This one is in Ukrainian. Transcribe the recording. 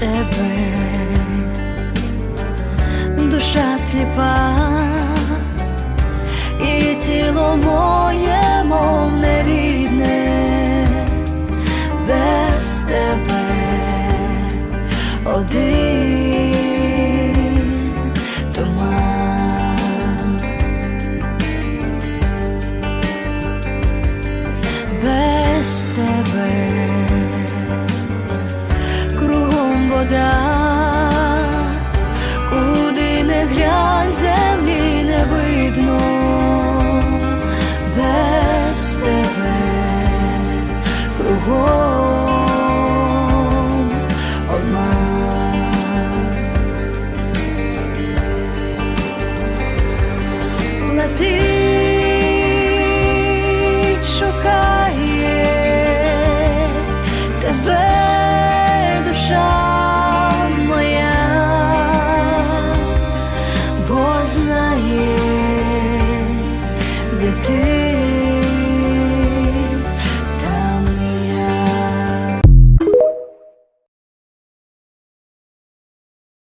тебе, душа сліпа, і тіло моє, мов нерідне, без тебе один туман. без тебе вода, куди не глянь, землі не видно, без тебе кругом обман. летить, знає, де ти